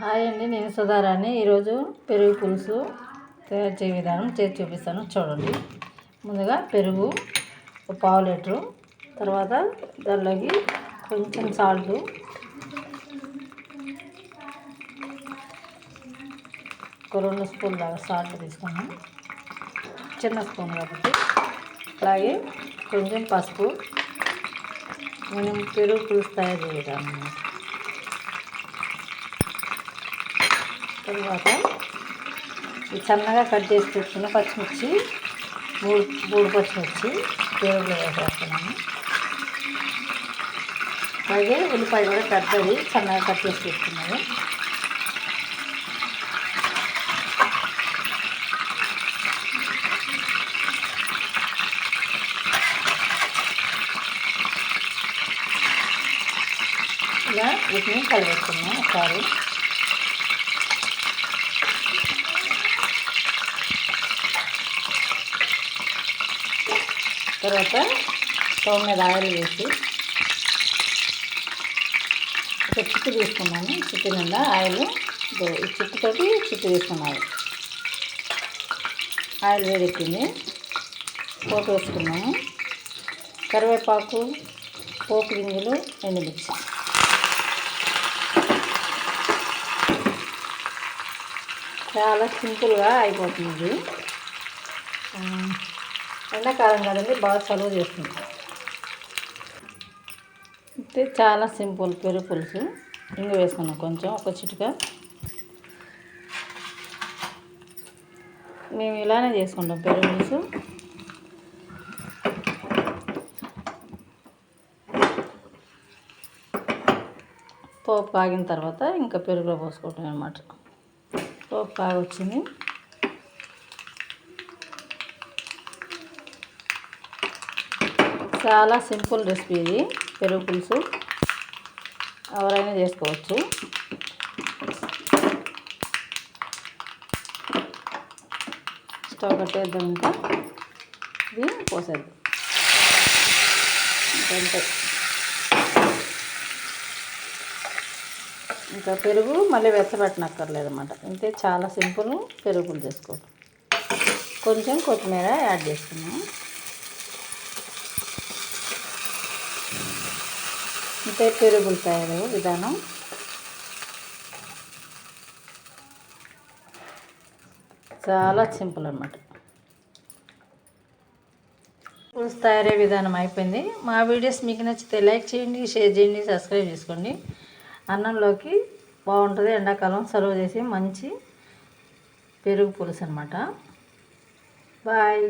Hi అండి నేను సుధారాణి ఈరోజు పెరుగు పులుసు తయారు చేయ విధానం చేసి చూపిస్తాను. చూడండి. ముందుగా పెరుగు ఒక పావు లీటరు. తర్వాత దానిలోకి కొంచెం సాల్ట్. ఒక రెండు స్పూన్ దాకా సాల్ట్ తీసుకున్నాం చిన్న స్పూన్ కాబట్టి. అలాగే కొంచెం పసుపు. మనం పెరుగు పులుసు తయారు చేయడం తర్వాత ఈ సన్నగా కట్ చేసి పెట్టుకున్న పచ్చిమిర్చి మూడు మూడు పచ్చిమిర్చి పెరుగులో వేసేస్తున్నాను. అలాగే ఉల్లిపాయ కూడా పెద్దది సన్నగా కట్ చేసి పెట్టుకున్నాను. ఇలా వీటిని కలిపేస్తున్నాం ఒకసారి. తర్వాత స్టవ్ మీద ఆయిల్ వేసి ఒక చిట్టు తీసుకున్నాను. చిట్టు నిండా ఆయిల్ ఈ చిట్టుతోటి చిట్టు తీసుకున్నాను. ఆయిల్ వేడెక్కింది. పోపు వేసుకున్నాము కరివేపాకు పోపు గింజలు ఎండుమిర్చి. చాలా సింపుల్గా అయిపోతుంది ఎండాకాలం కదండి బాగా చలువ చేస్తుంది. అయితే చాలా సింపుల్ పెరుగు పులుసు. ఇంగు వేసుకున్నాం కొంచెం ఒక చిటిక. మేము ఇలానే చేసుకుంటాం పెరుగు పులుసు. పోపు కాగిన తర్వాత ఇంకా పెరుగులో పోసుకుంటాం అనమాట పోపు కాగొచ్చింది. చాలా సింపుల్ రెసిపీ ఇది. పెరుగు పులుసు. ఎవరైనా చేసుకోవచ్చు. స్టవ్ కట్టేద్దాం ఇంకా. ఇది పోసేద్దాం. అంతే. ఇంకా పెరుగు మళ్ళీ వెచ్చబెట్టనక్కర్లేదన్నమాట. ఇంతే చాలా సింపుల్ పెరుగులు చేసుకోవడం కొంచెం కొత్తిమీర యాడ్ చేసుకున్నాం ఇంతే పెరుగులు తయారు విధానం. చాలా సింపుల్ అనమాట పులుసు తయారయ్యే విధానం అయిపోయింది. మా వీడియోస్ మీకు నచ్చితే లైక్ చేయండి షేర్ చేయండి సబ్స్క్రైబ్ చేసుకోండి. అన్నంలోకి బాగుంటుంది. ఎండాకాలం సర్వ్ చేసి మంచి పెరుగు పులుసు అనమాట బాయ్.